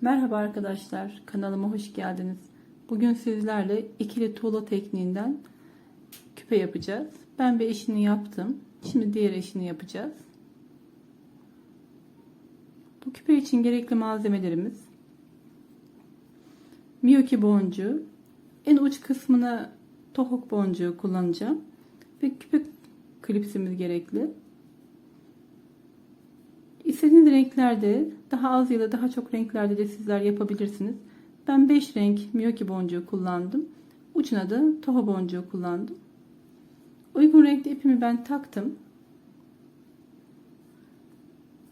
Merhaba arkadaşlar, kanalıma hoş geldiniz. Bugün sizlerle ikili tuğla tekniğinden küpe yapacağız. Ben bir eşini yaptım. Şimdi diğer eşini yapacağız. Bu küpe için gerekli malzemelerimiz Miyoki boncuğu, en uç kısmına tohuk boncuğu kullanacağım ve küpe klipsimiz gerekli. İstediğiniz renklerde daha az ya da daha çok renklerde de sizler yapabilirsiniz. Ben 5 renk miyoki boncuğu kullandım. Ucuna da toho boncuğu kullandım. Uygun renkli ipimi ben taktım.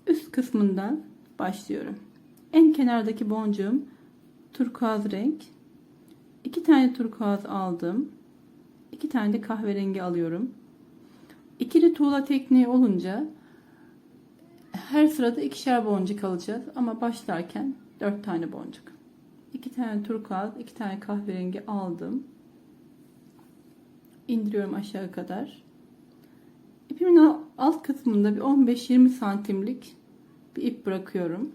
Üst kısmından başlıyorum. En kenardaki boncuğum turkuaz renk. 2 tane turkuaz aldım. 2 tane de kahverengi alıyorum. İkili tuğla tekniği olunca her sırada ikişer boncuk alacağız ama başlarken dört tane boncuk. İki tane turkuaz, iki tane kahverengi aldım. İndiriyorum aşağı kadar. İpimin alt kısmında bir 15-20 santimlik bir ip bırakıyorum.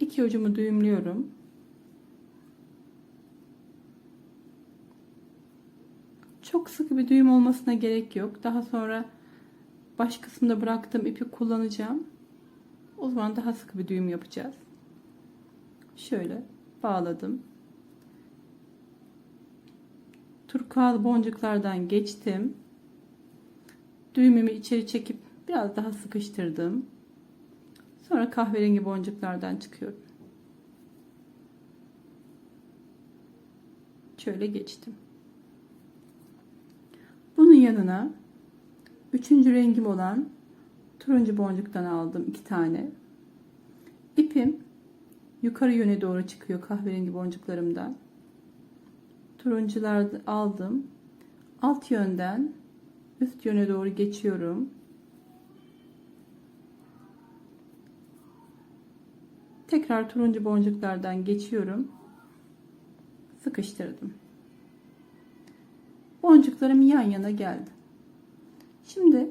İki ucumu düğümlüyorum. Çok sıkı bir düğüm olmasına gerek yok. Daha sonra baş kısmında bıraktığım ipi kullanacağım. O zaman daha sıkı bir düğüm yapacağız. Şöyle bağladım. Turkuaz boncuklardan geçtim. Düğümümü içeri çekip biraz daha sıkıştırdım. Sonra kahverengi boncuklardan çıkıyorum. Şöyle geçtim. Bunun yanına Üçüncü rengim olan turuncu boncuktan aldım iki tane. İpim yukarı yöne doğru çıkıyor kahverengi boncuklarımdan. Turuncular aldım. Alt yönden üst yöne doğru geçiyorum. Tekrar turuncu boncuklardan geçiyorum. Sıkıştırdım. Boncuklarım yan yana geldi. Şimdi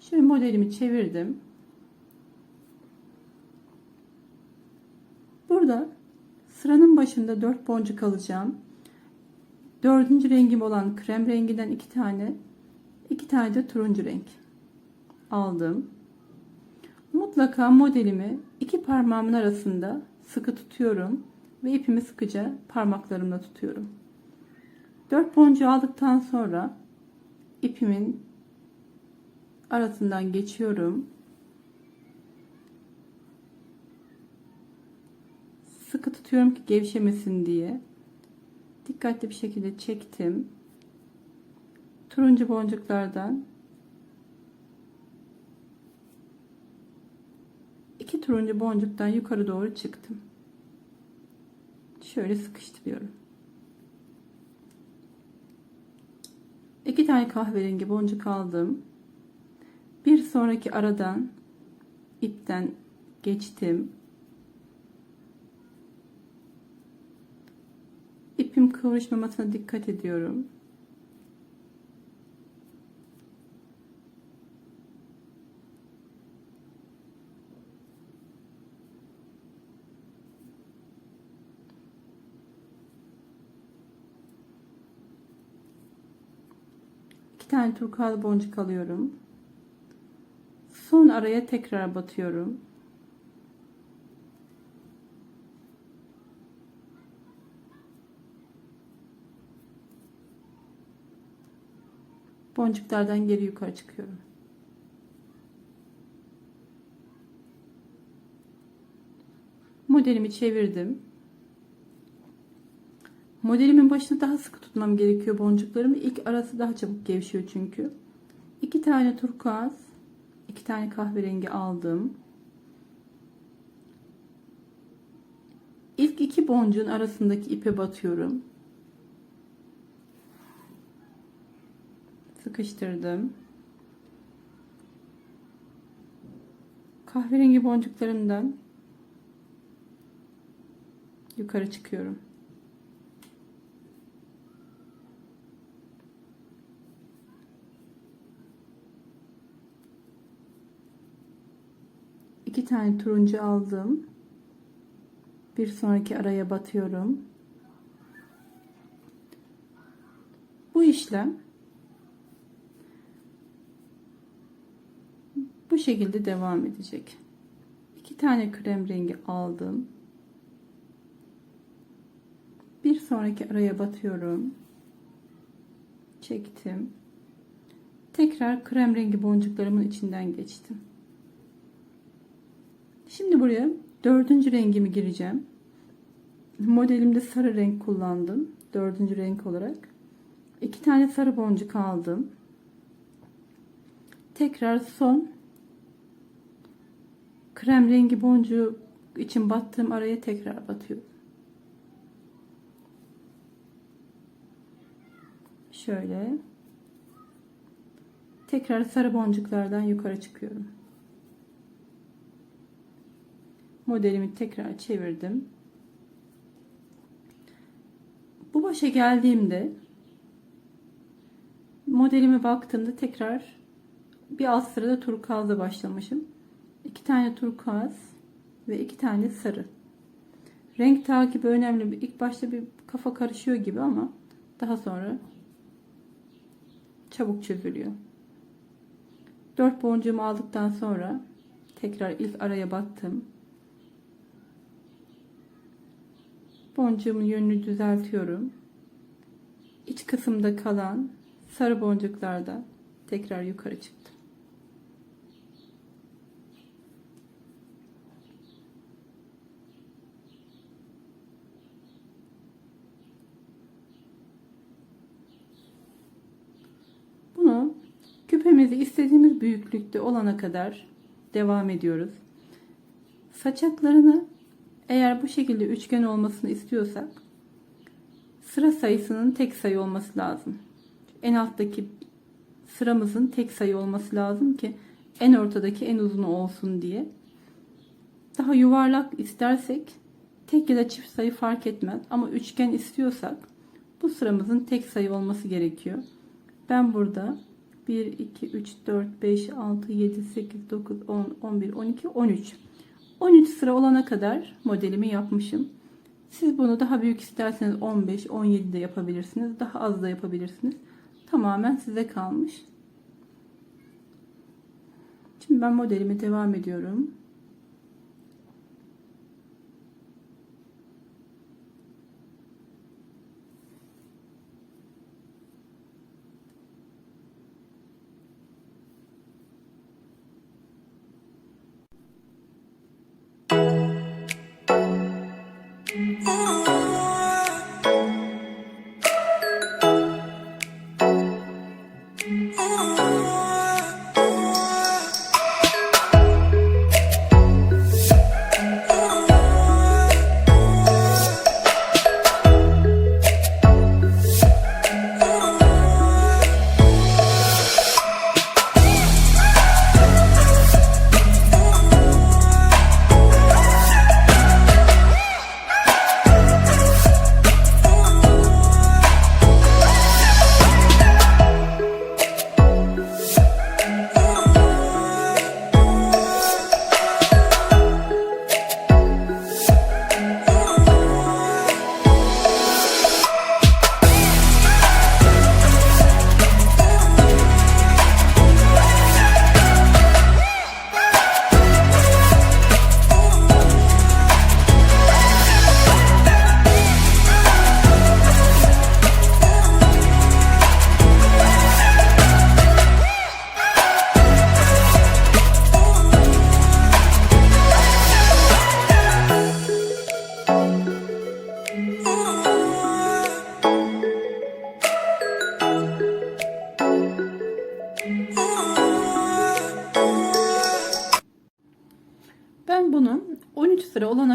şöyle modelimi çevirdim. Burada sıranın başında 4 boncuk alacağım. Dördüncü rengim olan krem renginden iki tane, iki tane de turuncu renk aldım. Mutlaka modelimi iki parmağımın arasında sıkı tutuyorum ve ipimi sıkıca parmaklarımla tutuyorum. 4 boncuğu aldıktan sonra ipimin arasından geçiyorum. Sıkı tutuyorum ki gevşemesin diye. Dikkatli bir şekilde çektim. Turuncu boncuklardan iki turuncu boncuktan yukarı doğru çıktım. Şöyle sıkıştırıyorum. İki tane kahverengi boncuk aldım. Bir sonraki aradan ipten geçtim. İpim kıvrışmamasına dikkat ediyorum. İki tane turkuaz boncuk alıyorum. Son araya tekrar batıyorum. Boncuklardan geri yukarı çıkıyorum. Modelimi çevirdim. Modelimin başını daha sıkı tutmam gerekiyor boncuklarımı. İlk arası daha çabuk gevşiyor çünkü. İki tane turkuaz iki tane kahverengi aldım. İlk iki boncuğun arasındaki ipe batıyorum. Sıkıştırdım. Kahverengi boncuklarımdan yukarı çıkıyorum. İki tane turuncu aldım. Bir sonraki araya batıyorum. Bu işlem bu şekilde devam edecek. İki tane krem rengi aldım. Bir sonraki araya batıyorum. Çektim. Tekrar krem rengi boncuklarımın içinden geçtim. Şimdi buraya dördüncü rengimi gireceğim. Modelimde sarı renk kullandım. Dördüncü renk olarak. İki tane sarı boncuk aldım. Tekrar son krem rengi boncuğu için battığım araya tekrar batıyorum. Şöyle. Tekrar sarı boncuklardan yukarı çıkıyorum. Modelimi tekrar çevirdim. Bu başa geldiğimde modelime baktığımda tekrar bir alt sırada turkuazla başlamışım. İki tane turkuaz ve iki tane sarı. Renk takibi önemli. İlk başta bir kafa karışıyor gibi ama daha sonra çabuk çözülüyor. Dört boncuğumu aldıktan sonra tekrar ilk araya battım. Boncuğumun yönünü düzeltiyorum. İç kısımda kalan sarı boncuklardan tekrar yukarı çıktım. Bunu küpemizi istediğimiz büyüklükte olana kadar devam ediyoruz. Saçaklarını eğer bu şekilde üçgen olmasını istiyorsak sıra sayısının tek sayı olması lazım. En alttaki sıramızın tek sayı olması lazım ki en ortadaki en uzun olsun diye. Daha yuvarlak istersek tek ya da çift sayı fark etmez ama üçgen istiyorsak bu sıramızın tek sayı olması gerekiyor. Ben burada 1, 2, 3, 4, 5, 6, 7, 8, 9, 10, 11, 12, 13. 13 sıra olana kadar modelimi yapmışım. Siz bunu daha büyük isterseniz 15, 17 de yapabilirsiniz. Daha az da yapabilirsiniz. Tamamen size kalmış. Şimdi ben modelime devam ediyorum.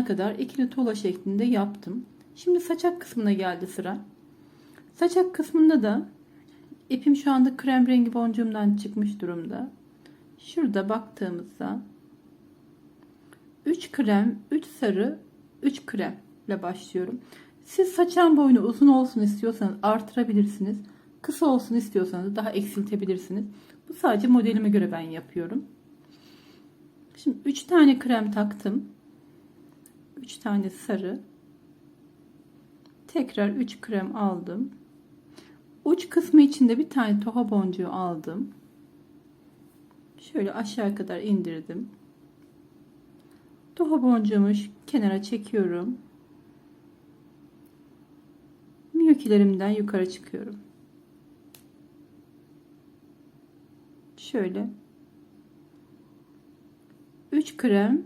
Olana kadar ikili tola şeklinde yaptım. Şimdi saçak kısmına geldi sıra. Saçak kısmında da ipim şu anda krem rengi boncuğumdan çıkmış durumda. Şurada baktığımızda 3 krem, 3 sarı, 3 krem ile başlıyorum. Siz saçan boyunu uzun olsun istiyorsanız artırabilirsiniz. Kısa olsun istiyorsanız daha eksiltebilirsiniz. Bu sadece modelime göre ben yapıyorum. Şimdi 3 tane krem taktım. 3 tane sarı. Tekrar 3 krem aldım. Uç kısmı içinde bir tane toha boncuğu aldım. Şöyle aşağı kadar indirdim. Toha boncuğumu kenara çekiyorum. Miyokilerimden yukarı çıkıyorum. Şöyle 3 krem,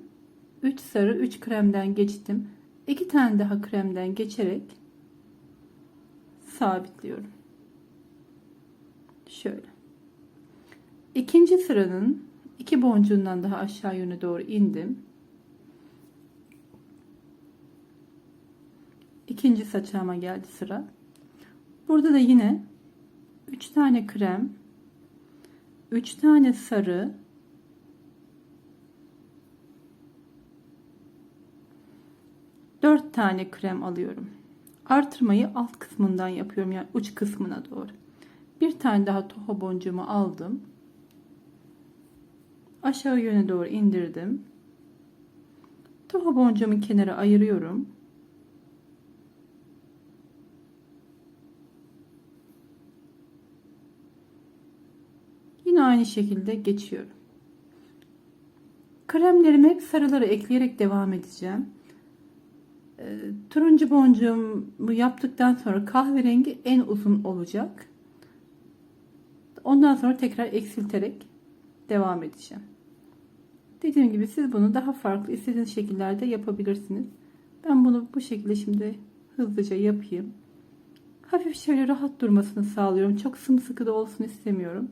3 sarı, 3 kremden geçtim. 2 tane daha kremden geçerek sabitliyorum. Şöyle. İkinci sıranın iki boncuğundan daha aşağı yöne doğru indim. İkinci saçağıma geldi sıra. Burada da yine 3 tane krem, 3 tane sarı, dört tane krem alıyorum. Artırmayı alt kısmından yapıyorum yani uç kısmına doğru. Bir tane daha toha boncuğumu aldım. Aşağı yöne doğru indirdim. Toha boncuğumu kenara ayırıyorum. Yine aynı şekilde geçiyorum. Kremlerimi hep sarıları ekleyerek devam edeceğim. E, turuncu boncuğumu yaptıktan sonra kahverengi en uzun olacak. Ondan sonra tekrar eksilterek devam edeceğim. Dediğim gibi siz bunu daha farklı istediğiniz şekillerde yapabilirsiniz. Ben bunu bu şekilde şimdi hızlıca yapayım. Hafif şöyle rahat durmasını sağlıyorum. Çok sımsıkı da olsun istemiyorum.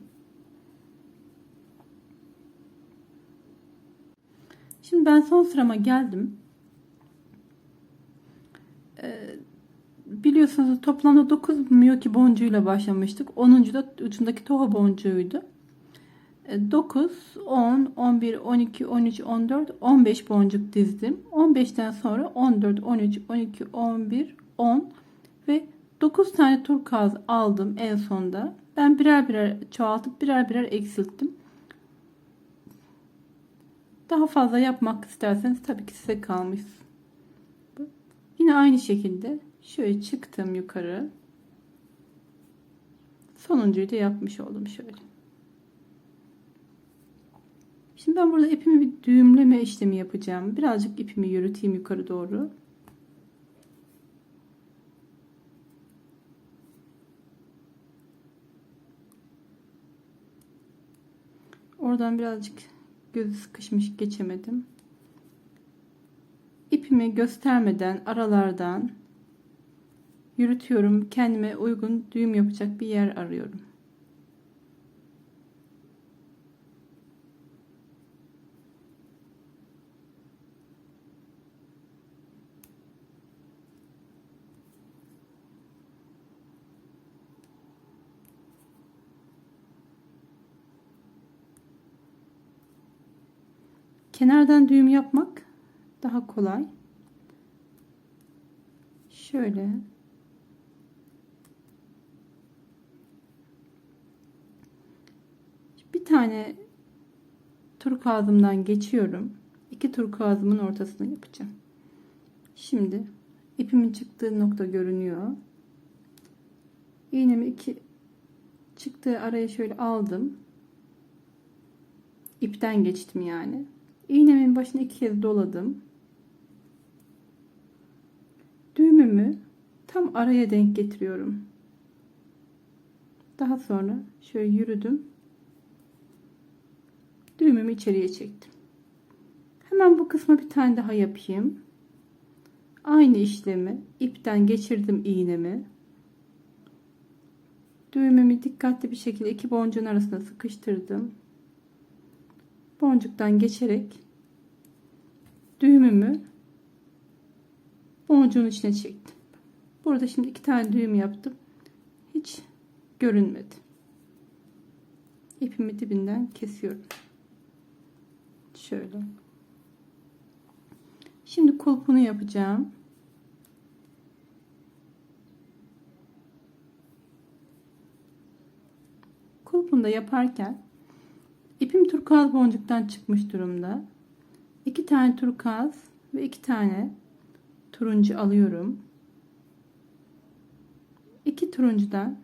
Şimdi ben son sırama geldim. Ee, biliyorsunuz toplamda 9 miyoki boncuğuyla başlamıştık. 10. da ucundaki toha boncuğuydu. 9, 10, 11, 12, 13, 14, 15 boncuk dizdim. 15'ten sonra 14, 13, 12, 11, 10 ve 9 tane turkuaz aldım en sonda. Ben birer birer çoğaltıp birer birer eksilttim. Daha fazla yapmak isterseniz tabii ki size kalmış. Yine aynı şekilde şöyle çıktım yukarı. Sonuncuyu da yapmış oldum şöyle. Şimdi ben burada ipimi bir düğümleme işlemi yapacağım. Birazcık ipimi yürüteyim yukarı doğru. Oradan birazcık gözü sıkışmış geçemedim. İpimi göstermeden aralardan yürütüyorum. Kendime uygun düğüm yapacak bir yer arıyorum. Kenardan düğüm yapmak daha kolay. Şöyle bir tane turkuazımdan geçiyorum. İki turkuazımın ortasını yapacağım. Şimdi ipimin çıktığı nokta görünüyor. İğnemi iki çıktığı araya şöyle aldım. İpten geçtim yani. İğnemin başına iki kez doladım. Düğümümü tam araya denk getiriyorum. Daha sonra şöyle yürüdüm. Düğümümü içeriye çektim. Hemen bu kısma bir tane daha yapayım. Aynı işlemi ipten geçirdim iğnemi. Düğümümü dikkatli bir şekilde iki boncuğun arasına sıkıştırdım boncuktan geçerek düğümümü boncuğun içine çektim. Burada şimdi iki tane düğüm yaptım. Hiç görünmedi. İpimi dibinden kesiyorum. Şöyle. Şimdi kulpunu yapacağım. Kulpunu da yaparken İpim turkuaz boncuktan çıkmış durumda. iki tane turkuaz ve iki tane turuncu alıyorum. İki turuncudan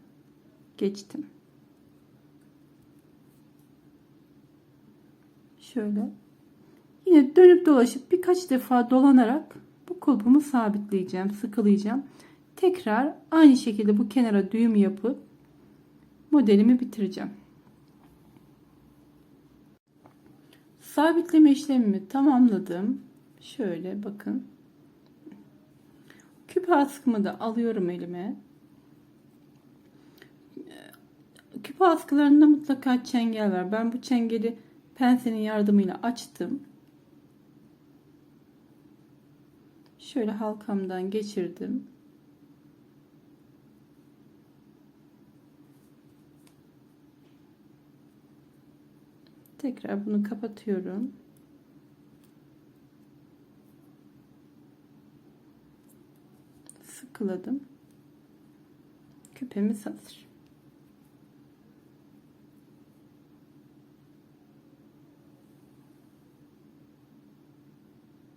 geçtim. Şöyle. Yine dönüp dolaşıp birkaç defa dolanarak bu kulpumu sabitleyeceğim, sıkılayacağım. Tekrar aynı şekilde bu kenara düğüm yapıp modelimi bitireceğim. Sabitleme işlemimi tamamladım. Şöyle bakın. Küp askımı da alıyorum elime. Küp askılarında mutlaka çengel var. Ben bu çengeli pensenin yardımıyla açtım. Şöyle halkamdan geçirdim. Tekrar bunu kapatıyorum. Sıkıladım. Küpemiz hazır.